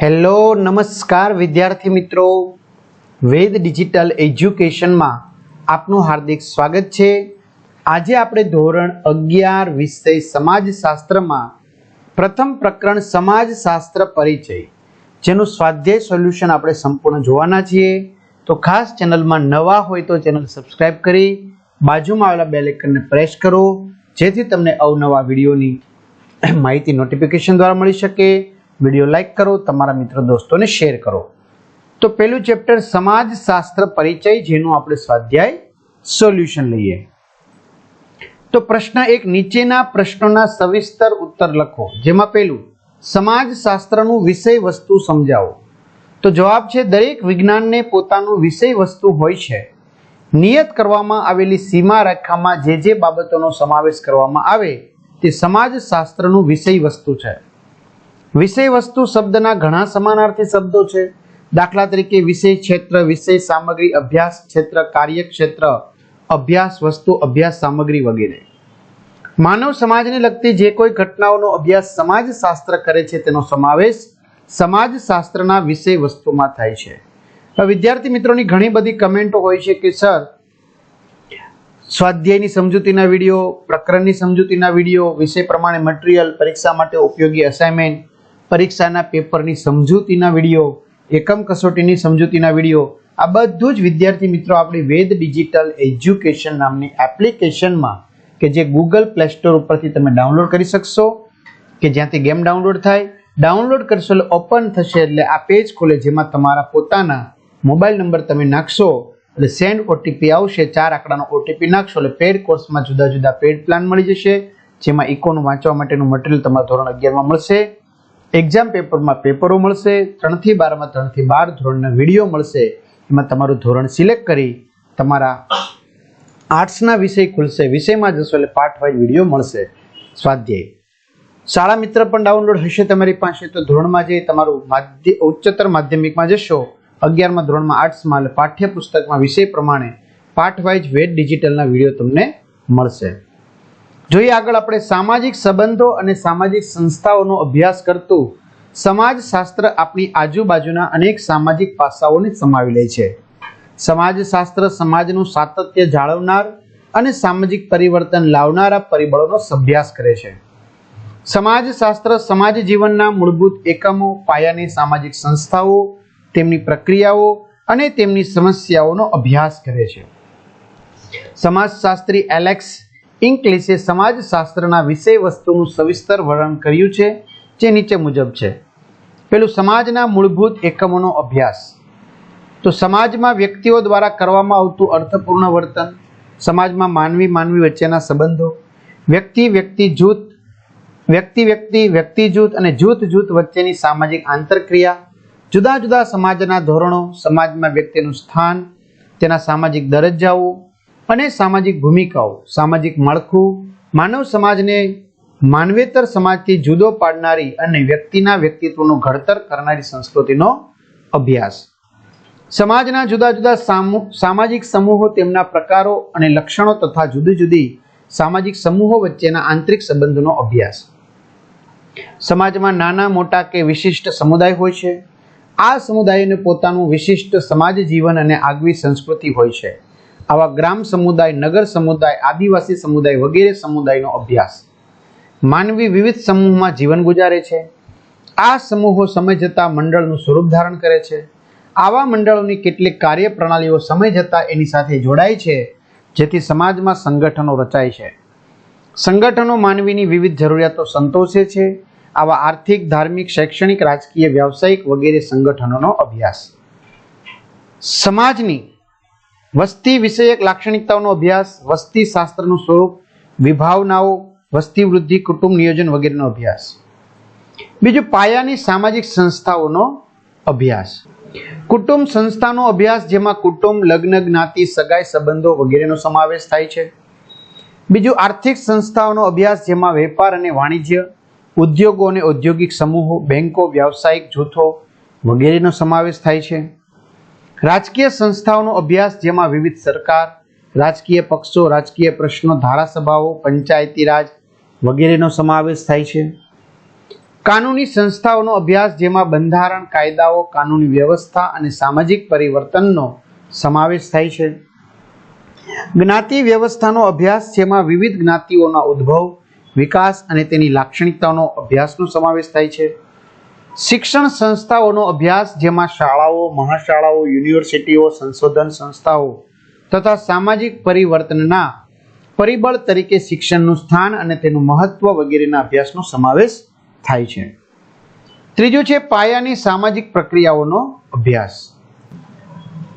Hello, નમસ્કાર વિદ્યાર્થી મિત્રો. વેદ ડિજિટલ એજ્યુકેશનમાં આપનું હાર્દિક સ્વાગત છે. આજે આપણે ધોરણ અગિયાર વિષય સમાજશાસ્ત્રમાં પ્રથમ પ્રકરણ સમાજશાસ્ત્ર પરિચય, જેનું સ્વાધ્યાય સોલ્યુશન આપણે સંપૂર્ણ જોવાના છીએ. તો ખાસ ચેનલમાં નવા હોય તો ચેનલ સબસ્ક્રાઇબ કરી, બાજુમાં આવેલા બેલ આઇકનને પ્રેસ કરો, જેથી તમને અવનવા વિડીયોની માહિતી નોટિફિકેશન દ્વારા મળી શકે. વીડિયો લાઈક કરો, તમારા મિત્ર દોસ્તોને શેર કરો. તો પેલું ચેપ્ટર સમાજશાસ્ત્ર પરિચય, જેનું આપણે સ્વાધ્યાય સોલ્યુશન લઈએ. તો પ્રશ્ન એક, નીચેના પ્રશ્નોના સવિસ્તર ઉત્તર લખો. જેમાં પેલું સમાજશાસ્ત્રનું વિષય વસ્તુ સમજાવો. તો જવાબ છે, દરેક વિજ્ઞાનને પોતાનું વિષય વસ્તુ હોય છે. નિયત કરવામાં આવેલી સીમા રેખામાં જે જે બાબતોનો સમાવેશ કરવામાં આવે, તે સમાજશાસ્ત્રનું વિષય વસ્તુ છે. વિષય વસ્તુ શબ્દના ઘણા સમાનાર્થી શબ્દો છે. દાખલા તરીકે વિષય ક્ષેત્ર, વિષય સામગ્રી, અભ્યાસ ક્ષેત્ર, કાર્યક્ષેત્ર, અભ્યાસ વસ્તુ, અભ્યાસ સામગ્રી વગેરે. માનવ સમાજને લગતી જે કોઈ ઘટનાઓનો અભ્યાસ સમાજશાસ્ત્ર કરે છે તેનો સમાવેશ સમાજશાસ્ત્રના વિષય વસ્તુમાં થાય છે. વિદ્યાર્થી મિત્રોની ઘણી બધી કમેન્ટો હોય છે કે, સર, સ્વાધ્યાયની સમજૂતીના વીડિયો, પ્રકરણની સમજૂતીના વીડિયો, વિષય પ્રમાણે મટીરિયલ, પરીક્ષા માટે ઉપયોગી અસાઇનમેન્ટ પરીક્ષાના પેપરની સમજૂતીના વીડિયો, એકમ કસોટીની સમજૂતીના વીડિયો, આ બધું જ વિદ્યાર્થી મિત્રો આપણી વેદ ડિજિટલ એજ્યુકેશન નામની એપ્લિકેશનમાં કે જે ગૂગલ પ્લે સ્ટોર ઉપરથી તમે ડાઉનલોડ કરી શકશો કે જ્યાંથી ગેમ ડાઉનલોડ થાય. ડાઉનલોડ કરશો એટલે ઓપન થશે એટલે આ પેજ ખોલે જેમાં તમારા પોતાના મોબાઈલ નંબર તમે નાખશો એટલે સેન્ડ ઓટીપી આવશે, ચાર આંકડાનો ઓટીપી નાખશો એટલે પેડ કોર્સમાં જુદા જુદા પેડ પ્લાન મળી જશે જેમાં ઇકોનું વાંચવા માટેનું મટીરિયલ તમારા ધોરણ અગિયારમાં મળશે. એક્ઝામ પેપરમાં પેપરો મળશે, ત્રણથી બારમાં ત્રણથી બાર ધોરણના વીડિયો મળશે. એમાં તમારું ધોરણ સિલેક્ટ કરી તમારા આર્ટ્સના વિષય ખુલશે, વિષયમાં જશો એટલે પાઠ વાઇઝ વીડિયો મળશે. સ્વાધ્યાય. શાળા મિત્ર પણ ડાઉનલોડ હશે તમારી પાસે તો ધોરણમાં જે તમારું માધ્ય, ઉચ્ચતર માધ્યમિકમાં જશો. અગિયારમાં ધોરણમાં આર્ટ્સમાં એટલે પાઠ્યપુસ્તકમાં વિષય પ્રમાણે પાઠ વાઇઝ વેદ ડિજિટલના વીડિયો તમને મળશે. જોઈએ આગળ આપણે સામાજિક સંબંધો અને સામાજિક સંસ્થાઓનો અભ્યાસ કરતું સમાજશાસ્ત્ર આપણી આજુબાજુના અનેક સામાજિક પાસાઓને સમાવી લે છે. સમાજશાસ્ત્ર સમાજનું સાતત્ય જાળવનાર અને સામાજિક પરિવર્તન લાવનારા પરિબળોનો અભ્યાસ કરે છે. સમાજશાસ્ત્ર સમાજ જીવનના મૂળભૂત એકમો, પાયાની સામાજિક સંસ્થાઓ, તેમની પ્રક્રિયાઓ અને તેમની સમસ્યાઓનો અભ્યાસ કરે છે. સમાજશાસ્ત્રી એલેક્સ ઇંગ્લિશે સમાજશાસ્ત્રના વિષય વસ્તુનું સવિસ્તર વર્ણન કર્યું છે, જે નીચે મુજબ છે. પેલું સમાજના મૂળભૂત એકમોનો અભ્યાસ. તો સમાજમાં વ્યક્તિઓ દ્વારા કરવામાં આવતું અર્થપૂર્ણ વર્તન, સમાજમાં માનવી માનવી વચ્ચેના સંબંધો, વ્યક્તિ વ્યક્તિ જૂથ, વ્યક્તિ વ્યક્તિ વ્યક્તિ જૂથ અને જૂથ જૂથ વચ્ચેની સામાજિક આંતરક્રિયા, જુદા જુદા સમાજના ધોરણો, સમાજમાં વ્યક્તિનું સ્થાન, તેના સામાજિક દરજ્જાઓ અને સામાજિક ભૂમિકાઓ, સામાજિક માળખું, માનવ સમાજને માનવેતર સમાજથી જુદો પાડનારી અને વ્યક્તિના વ્યક્તિત્વનું ઘડતર કરનારી સંસ્કૃતિનો અભ્યાસ. સમાજના જુદા જુદા સામુ, સામાજિક સમૂહો તેમના પ્રકારો અને લક્ષણો તથા જુદી જુદી સામાજિક સમૂહો વચ્ચેના આંતરિક સંબંધોનો અભ્યાસ. સમાજમાં નાના, મોટા કે વિશિષ્ટ સમુદાય હોય છે. આ સમુદાયને પોતાનું વિશિષ્ટ સમાજ જીવન અને આગવી સંસ્કૃતિ હોય છે. આવા ગ્રામ સમુદાય, નગર સમુદાય, આદિવાસી સમુદાય વગેરે સમુદાયનો અભ્યાસ. માનવી વિવિધ સમૂહમાં જીવન ગુજારે છે. આ સમૂહો સમય જતાં મંડળનું સ્વરૂપ ધારણ કરે છે. આવા મંડળોની કેટલીક કાર્યપ્રણાલીઓ સમય જતાં એની સાથે જોડાય છે, જેથી સમાજમાં સંગઠનો રચાય છે. સંગઠનો માનવીની વિવિધ જરૂરિયાતો સંતોષે છે. આવા આર્થિક, ધાર્મિક, શૈક્ષણિક, રાજકીય, વ્યાવસાયિક વગેરે સંગઠનોનો અભ્યાસ. સમાજની વસ્તી વિષયક લાક્ષણિકતાઓનો અભ્યાસ, વસ્તી શાસ્ત્રનું સ્વરૂપ, વિભાવનાઓ, વસ્તી વૃદ્ધિ, કુટુંબ નિયોજન વગેરેનો અભ્યાસ. બીજું, પાયાની સામાજિક સંસ્થાઓનો અભ્યાસ. કુટુંબ સંસ્થાનો અભ્યાસ જેમાં કુટુંબ, લગ્ન, જ્ઞાતિ, સગાઈ સંબંધો વગેરેનો સમાવેશ થાય છે. બીજું, આર્થિક સંસ્થાઓનો અભ્યાસ જેમાં વેપાર અને વાણિજ્ય, ઉદ્યોગો અને ઔદ્યોગિક સમૂહો, બેંકો, વ્યાવસાયિક જૂથો વગેરેનો સમાવેશ થાય છે. રાજકીય સંસ્થાઓનો અભ્યાસ જેમાં વિવિધ સરકાર, રાજકીય પક્ષો, રાજકીય પ્રશ્નો, ધારાસભાઓ, પંચાયતી રાજ વગેરેનો સમાવેશ થાય છે. કાનૂની સંસ્થાઓનો અભ્યાસ જેમાં બંધારણ, કાયદાઓ, કાનૂની વ્યવસ્થા અને સામાજિક પરિવર્તનનો સમાવેશ થાય છે. જ્ઞાતિ વ્યવસ્થાનો અભ્યાસ જેમાં વિવિધ જ્ઞાતિઓના ઉદ્ભવ, વિકાસ અને તેની લાક્ષણિકતાઓનો અભ્યાસનો સમાવેશ થાય છે. શિક્ષણ સંસ્થાઓનો અભ્યાસ, જેમાં શાળાઓ, મહાશાળાઓ, યુનિવર્સિટીઓ, સંશોધન સંસ્થાઓ તથા સામાજિક પરિવર્તનના પરિબળ તરીકે શિક્ષણનું સ્થાન અને તેનું મહત્વ વગેરેના અભ્યાસનો સમાવેશ થાય છે. ત્રીજું છે પાયાની સામાજિક પ્રક્રિયાઓનો અભ્યાસ.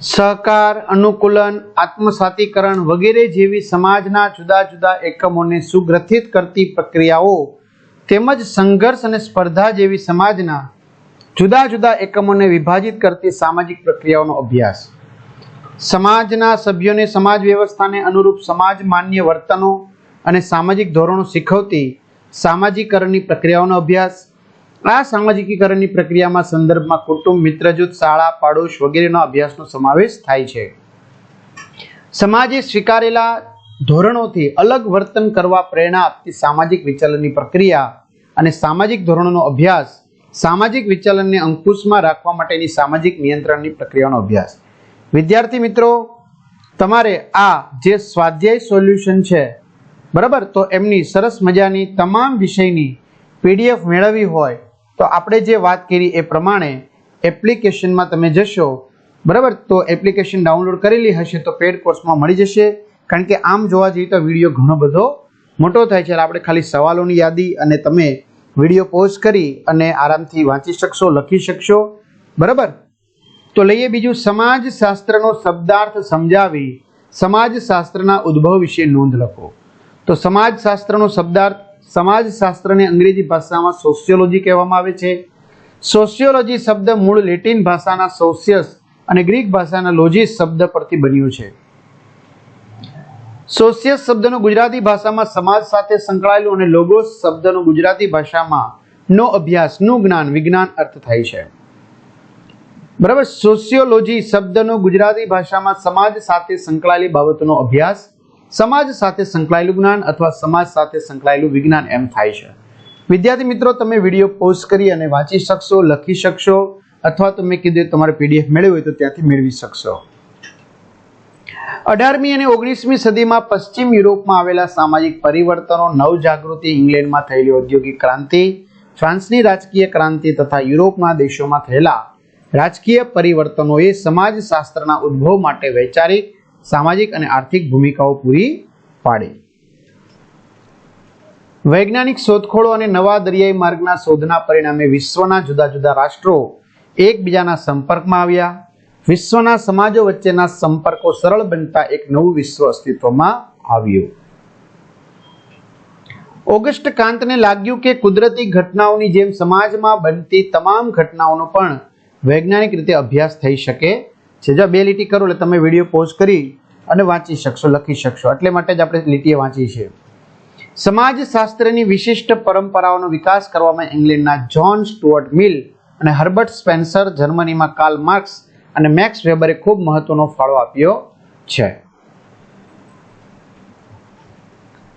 સહકાર, અનુકૂલન, આત્મસાતીકરણ વગેરે જેવી સમાજના જુદા જુદા એકમોને સુગ્રથિત કરતી પ્રક્રિયાઓ તેમજ સંઘર્ષ અને સ્પર્ધા જેવી સમાજના જુદા જુદા એકમોને વિભાજિત કરતી સામાજિક પ્રક્રિયાઓનો અભ્યાસ. સમાજના સભ્યોને સમાજ વ્યવસ્થાને અનુરૂપ સમાજ માન્ય વર્તનો અને સામાજિક ધોરણો શીખવતી સામાજિકરણની પ્રક્રિયાઓનો અભ્યાસ. આ સામાજિકીકરણની પ્રક્રિયામાં સંદર્ભમાં કુટુંબ મિત્ર જૂથ શાળા, પાડોશ વગેરેનો અભ્યાસનો સમાવેશ થાય છે. સમાજે સ્વીકારેલા ધોરણોથી અલગ વર્તન કરવા પ્રેરણા આપતી સામાજિક વિચલનની પ્રક્રિયા અને સામાજિક ધોરણોનો અભ્યાસ સામાજિક વિચલનને અંકુશમાં રાખવા માટેની સામાજિક નિયંત્રણની પ્રક્રિયાનો અભ્યાસ. વિદ્યાર્થી મિત્રો, તમારે આ જે સ્વાધ્યાય સોલ્યુશન છે, બરાબર? તો એમની સરસ મજાની તમામ વિષયની પીડીએફ મેળવવી હોય તો આપણે જે વાત કરી એ પ્રમાણે એપ્લિકેશનમાં તમે જશો, બરાબર? તો એપ્લિકેશન ડાઉનલોડ કરેલી હશે તો પેડ કોર્સમાં મળી જશે. કારણ કે આમ જોવા જઈએ તો વીડિયો ઘણો બધો મોટો થાય છે. આપણે ખાલી સવાલોની યાદી અને તમે વીડિયો પોઝ કરી અને આરામથી વાંચી શકશો, લખી શકશો. બરાબર? તો લઈએ બીજું. સમાજશાસ્ત્રનો શબ્દાર્થ સમજાવી સમાજશાસ્ત્રના ઉદ્ભવ વિશે નોંધ લખો. તો સમાજશાસ્ત્રનો શબ્દાર્થ સમાજશાસ્ત્રને અંગ્રેજી ભાષામાં સોશિયોલોજી કહેવામાં આવે છે. સોશિયોલોજી શબ્દ મૂળ લેટિન ભાષાના સોશિયસ અને ગ્રીક ભાષાના લોજિસ શબ્દ પરથી બન્યું છે. સોશિયસ શબ્દનો ગુજરાતી ભાષામાં સમાજ સાથે સંકળાયેલું અને લોગોસ શબ્દનો ગુજરાતી ભાષામાં નો અભ્યાસ, નું જ્ઞાન, વિજ્ઞાન અર્થ થાય છે. બરાબર? સોશિયોલોજી શબ્દનો ગુજરાતી ભાષામાં સમાજ સાથે સંકળાયેલી બાબતોનો અભ્યાસ, સમાજ સાથે સંકળાયેલું જ્ઞાન અથવા સમાજ સાથે સંકળાયેલું વિજ્ઞાન એમ થાય છે. વિદ્યાર્થી મિત્રો, તમે વીડિયો પોસ્ટ કરી અને વાંચી શકશો, લખી શકશો, અથવા તમે કીધું તમારે પીડીએફ મેળવ્યું હોય તો ત્યાંથી મેળવી શકશો. અઢારમી અને ઓગણીસમી સદીમાં પશ્ચિમ યુરોપમાં આવેલા સામાજિક પરિવર્તનો, નવજાગૃતિ ઇંગ્લેન્ડમાં થયેલી ઔદ્યોગિક ક્રાંતિ, ફ્રાન્સની રાજકીય ક્રાંતિ તથા યુરોપના દેશોમાં થયેલા રાજકીય પરિવર્તનોએ સમાજશાસ્ત્રના ઉદ્ભવ માટે વૈચારિક, સામાજિક અને આર્થિક ભૂમિકાઓ પૂરી પાડી. વૈજ્ઞાનિક શોધખોળો અને નવા દરિયાઈ માર્ગના શોધના પરિણામે વિશ્વના જુદા જુદા રાષ્ટ્રો એકબીજાના સંપર્કમાં આવ્યા. વિશ્વના સમાજો વચ્ચેના સંપર્કો સરળ બનતા એક નવું વિશ્વ અસ્તિત્વમાં આવ્યું. ઓગસ્ટ કાંતને લાગ્યું કે કુદરતી ઘટનાઓની જેમ સમાજમાં બનતી તમામ ઘટનાઓનો પણ વૈજ્ઞાનિક રીતે અભ્યાસ થઈ શકે છે. જો બે લીટી કરો એટલે તમે વીડિયો પોઝ કરી અને વાંચી શકશો, લખી શકશો. એટલે માટે જ આપણે લીટીએ વાંચી છે. સમાજશાસ્ત્રની વિશિષ્ટ પરંપરાઓનો વિકાસ કરવામાં ઇંગ્લેન્ડના જ્હોન સ્ટુઅર્ટ મિલ અને હર્બર્ટ સ્પેન્સર જર્મનીમાં કાર્લ માર્ક્સ અને મેક્સ વેબરે ખૂબ મહત્વનો ફાળો આપ્યો છે.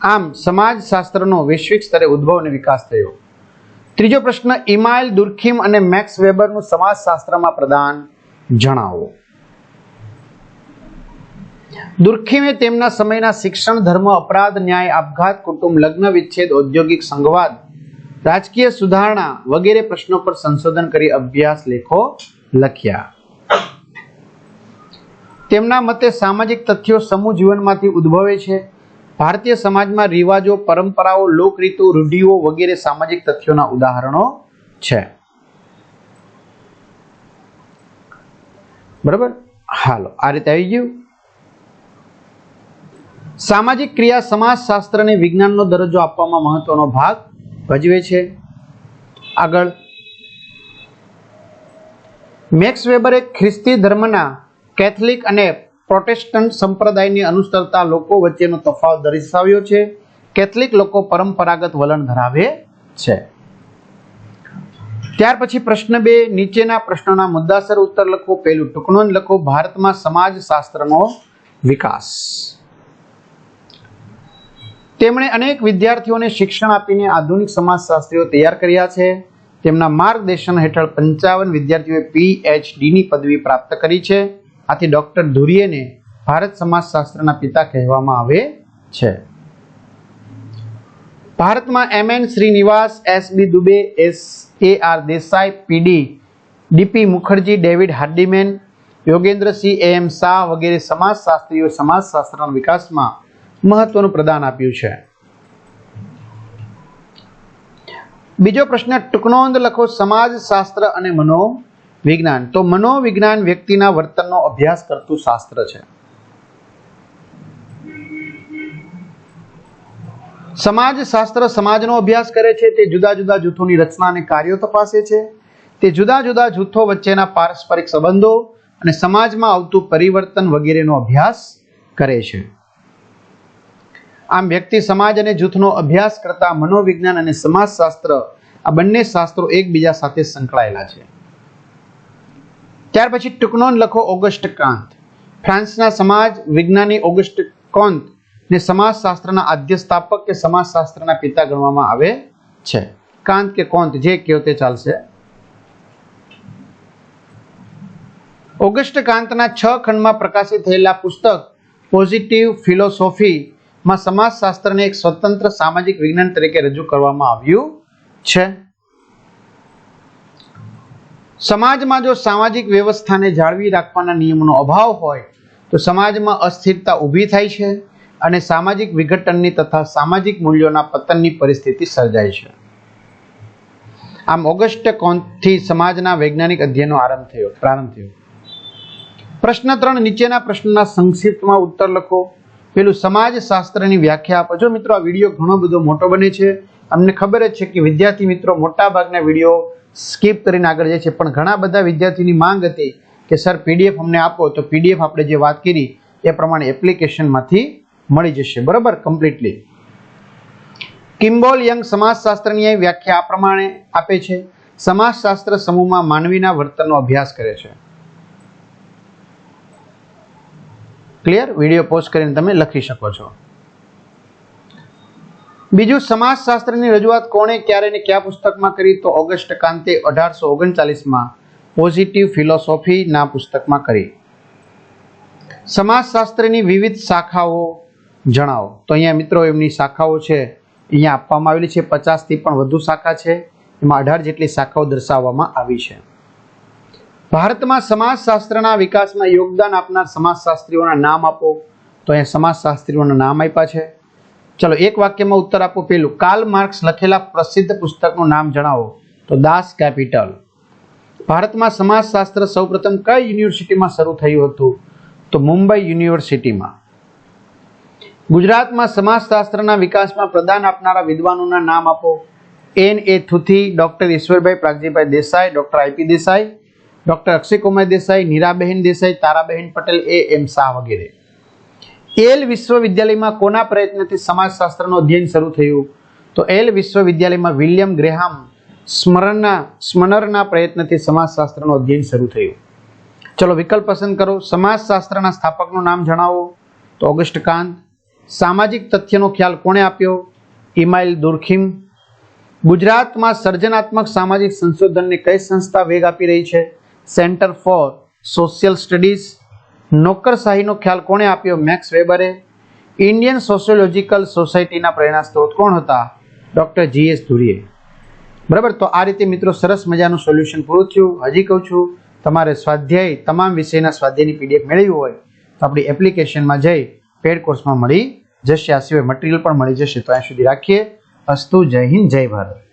આમ, સમાજશાસ્ત્રનો વૈશ્વિક સ્તરે ઉદ્ભવ અને વિકાસ થયો. ત્રીજો પ્રશ્ન ઇમાઇલ દુર્ખીમ અને મેક્સ વેબરનું સમાજશાસ્ત્રમાં પ્રદાન જણાવો. દુર્ખીમે તેમના સમયના શિક્ષણ, ધર્મ, અપરાધ, ન્યાય, આપઘાત, કુટુંબ, લગ્ન, વિચ્છેદ, ઔદ્યોગિક સંઘવાદ, રાજકીય સુધારણા વગેરે પ્રશ્નો પર સંશોધન કરી અભ્યાસ લેખો લખ્યા. તેમના મતે સામાજિક તથ્યો સમૂહ જીવનમાંથી ઉદ્ભવે છે. ભારતીય સમાજમાં રિવાજો, પરંપરાઓ, લોકરીતો, રૂઢિઓ વગેરે સામાજિક તથ્યોના ઉદાહરણો છે. બરાબર? હાલો, આ રીતે આવી ગયું. સામાજિક ક્રિયા સમાજશાસ્ત્રને વિજ્ઞાનનો દરજ્જો આપવામાં મહત્વનો ભાગ ભજવે છે. આગળ. મેક્સ વેબરે ખ્રિસ્તી ધર્મના કેથલિક અને પ્રોટેસ્ટન્ટ સંપ્રદાયની અનુસરતા લોકો વચ્ચેનો તફાવત દર્શાવ્યો છે. કેથલિક લોકો પરંપરાગત વલણ ધરાવે છે. ત્યાર પછી પ્રશ્ન બે, નીચેના પ્રશ્નોના મુદ્દાસર ઉત્તર લખો. પહેલું ટૂંકનોંધ લખો. ભારતમાં સમાજશાસ્ત્રનો વિકાસ. તેમણે અનેક વિદ્યાર્થીઓને શિક્ષણ આપીને આધુનિક સમાજશાસ્ત્રીઓ તૈયાર કર્યા છે. તેમના માર્ગદર્શન હેઠળ પંચાવન વિદ્યાર્થીઓએ પીએચડીની પદવી પ્રાપ્ત કરી છે. આથી ડોક્ટર ધુરિયેને ભારત સમાજશાસ્ત્રના પિતા કહેવામાં આવે છે. ભારતમાં M N Srinivas, S B Dube, S A R Desai PD DP Mukerji, David Hardiman Yogendra Singh A M Shah વગેરે સમાજશાસ્ત્રીઓ સમાજશાસ્ત્રના વિકાસમાં મહત્વનું પ્રદાન આપ્યું છે. બીજો પ્રશ્ન ટૂંકનોંધ લખો, સમાજશાસ્ત્ર અને મનોવિજ્ઞાન તો મનોવિજ્ઞાન વ્યક્તિના વર્તનનો અભ્યાસ કરતું શાસ્ત્ર છે. સમાજશાસ્ત્ર સમાજનો અભ્યાસ કરે છે, તે જુદા જુદા જૂથોની રચના અને કાર્યો તપાસે છે. તે જુદા જુદા જૂથો વચ્ચેના પારસ્પરિક સંબંધો અને સમાજમાં આવતું પરિવર્તન વગેરેનો અભ્યાસ કરે છે. આમ વ્યક્તિ સમાજ અને જૂથનો અભ્યાસ કરતા મનોવિજ્ઞાન અને સમાજશાસ્ત્ર આ બંને શાસ્ત્રો એકબીજા સાથે સંકળાયેલા છે. ત્યાર પછી ટૂંકનોંધ લખો ઓગસ્ટ કાંત. ફ્રાન્સના સમાજ વિજ્ઞાની ઓગસ્ટ કોન્ત ને સમાજશાસ્ત્રના આદ્ય સ્થાપક કે સમાજશાસ્ત્રના પિતા ગણવામાં આવે છે. કાંત કે કોંત જે કહો તે ચાલશે. ઓગસ્ટ કાંતના છ ખંડમાં પ્રકાશિત થયેલા પુસ્તક પોઝિટિવ ફિલોસોફીમાં સમાજશાસ્ત્રને એક સ્વતંત્ર સામાજિક વિજ્ઞાન તરીકે રજૂ કરવામાં આવ્યું છે. સમાજમાં જો સામાજિક વ્યવસ્થાને જાળવી રાખવાના નિયમોનો અભાવ હોય, તો સમાજમાં અસ્થિરતા ઊભી થાય છે અને સામાજિક વિઘટનની તથા સામાજિક મૂલ્યોના પતનની પરિસ્થિતિ સર્જાય છે. આમ ઓગસ્ટ કોન્થથી સમાજના વૈજ્ઞાનિક અધ્યયનો આરંભ થયો, પ્રારંભ થયો. પ્રશ્ન ત્રણ, નીચેના પ્રશ્નના સંક્ષિપ્તમાં ઉત્તર લખો. પેલું સમાજશાસ્ત્રની વ્યાખ્યા આપો. જો મિત્રો આ વીડિયો ઘણો બધો મોટો બને છે, અમને ખબર જ છે કે વિદ્યાર્થી મિત્રો મોટા ભાગના વીડિયો સ્કીપ કરીને આગળ જાય છે. પણ ઘણા બધા વિદ્યાર્થીની માંગ હતી કે, સર, પીડીએફ અમને આપો. તો પીડીએફ આપણે જે વાત કરી, એ પ્રમાણે એપ્લિકેશનમાંથી મળી જશે. બરાબર? કમ્પ્લીટલી કિમ્બોલ યંગ સમાજશાસ્ત્રની વ્યાખ્યા આ પ્રમાણે આપે છે. સમાજશાસ્ત્ર સમૂહમાં માનવીના વર્તનનો અભ્યાસ કરે છે. ક્લિયર વીડિયો પોસ્ટ કરીને તમે લખી શકો છો. બીજું, સમાજશાસ્ત્રની રજૂઆત કોણે, ક્યારે ને કયા પુસ્તકમાં કરી? તો ઓગસ્ટ કાંતે અઢારસો ઓગણચાલીસમાં પોઝિટિવ ફિલોસોફીના પુસ્તકમાં કરી. સમાજશાસ્ત્રની વિવિધ શાખાઓ જણાવો. તો અહીંયા મિત્રો, એમની શાખાઓ છે, અહીંયા આપવામાં આવેલી છે, પચાસથી પણ વધુ શાખા છે. એમાં અઢાર જેટલી શાખાઓ દર્શાવવામાં આવી છે. ભારતમાં સમાજશાસ્ત્રના વિકાસમાં યોગદાન આપનાર સમાજશાસ્ત્રીઓના નામ આપો. તો અહીંયા સમાજશાસ્ત્રીઓના નામ આપ્યા છે. ચલો એક વાક્યમાં ઉત્તર આપો પેલું. કાલ માર્ક્સ લખેલા પ્રસિદ્ધ પુસ્તકનું નામ જણાવો. તો દાસ કેપિટલ ભારતમાં સમાજશાસ્ત્ર સૌપ્રથમ કઈ યુનિવર્સિટીમાં શરૂ થયું હતું? તો મુંબઈ યુનિવર્સિટીમાં. ગુજરાતમાં સમાજશાસ્ત્રના વિકાસમાં પ્રદાન આપનારા વિદ્વાનોના નામ આપો. N A Thoothi doctor Ishwarbhai Pragjibhai Desai doctor IP Desai doctor Akshaykumar Desai Nirabahen Desai Tarabahen Patel A M Shah વગેરે. એલ વિશ્વવિદ્યાલયમાં કોના પ્રયત્નથી સમાજશાસ્ત્રનું અધ્યયન શરૂ થયું? તો એલ વિશ્વવિદ્યાલયમાં વિલિયમ ગ્રેહામ સ્મરણના સ્મનરના પ્રયત્નથી સમાજશાસ્ત્રનું અધ્યયન શરૂ થયું. ચલો વિકલ્પ પસંદ કરો. સમાજશાસ્ત્રના સ્થાપકનું નામ જણાવો. તો ઓગસ્ટ કાંત. સામાજિક તથ્યનો ખ્યાલ કોણે આપ્યો? ઇમાઇલ દુર્ખીમ. ગુજરાતમાં સર્જનાત્મક સામાજિક સંશોધનને કઈ સંસ્થા વેગ આપી રહી છે? Centre for social studies. નોકરશાહીનો ખ્યાલ કોણે આપ્યો? મેક્સ વેબરે. ઇન્ડિયન સોશિયોલોજીકલ સોસાયટીના પ્રેરણા સ્ત્રોત કોણ હતા? ડૉક્ટર જી એસ ધુરીએ. બરાબર? તો આ રીતે મિત્રો સરસ મજાનું સોલ્યુશન પૂરું થયું. હજી કહું છું, તમારે સ્વાધ્યાય તમામ વિષયના સ્વાધ્યાયની પીડીએફ મેળવી હોય, તો આપણી એપ્લિકેશનમાં જઈ પેડ કોર્સમાં મળી જશે. આ સિવાય મટીરિયલ પણ મળી જશે. તો અહીંયા સુધી રાખીએ. અસ્તુ, જય હિન્દ, જય ભારત.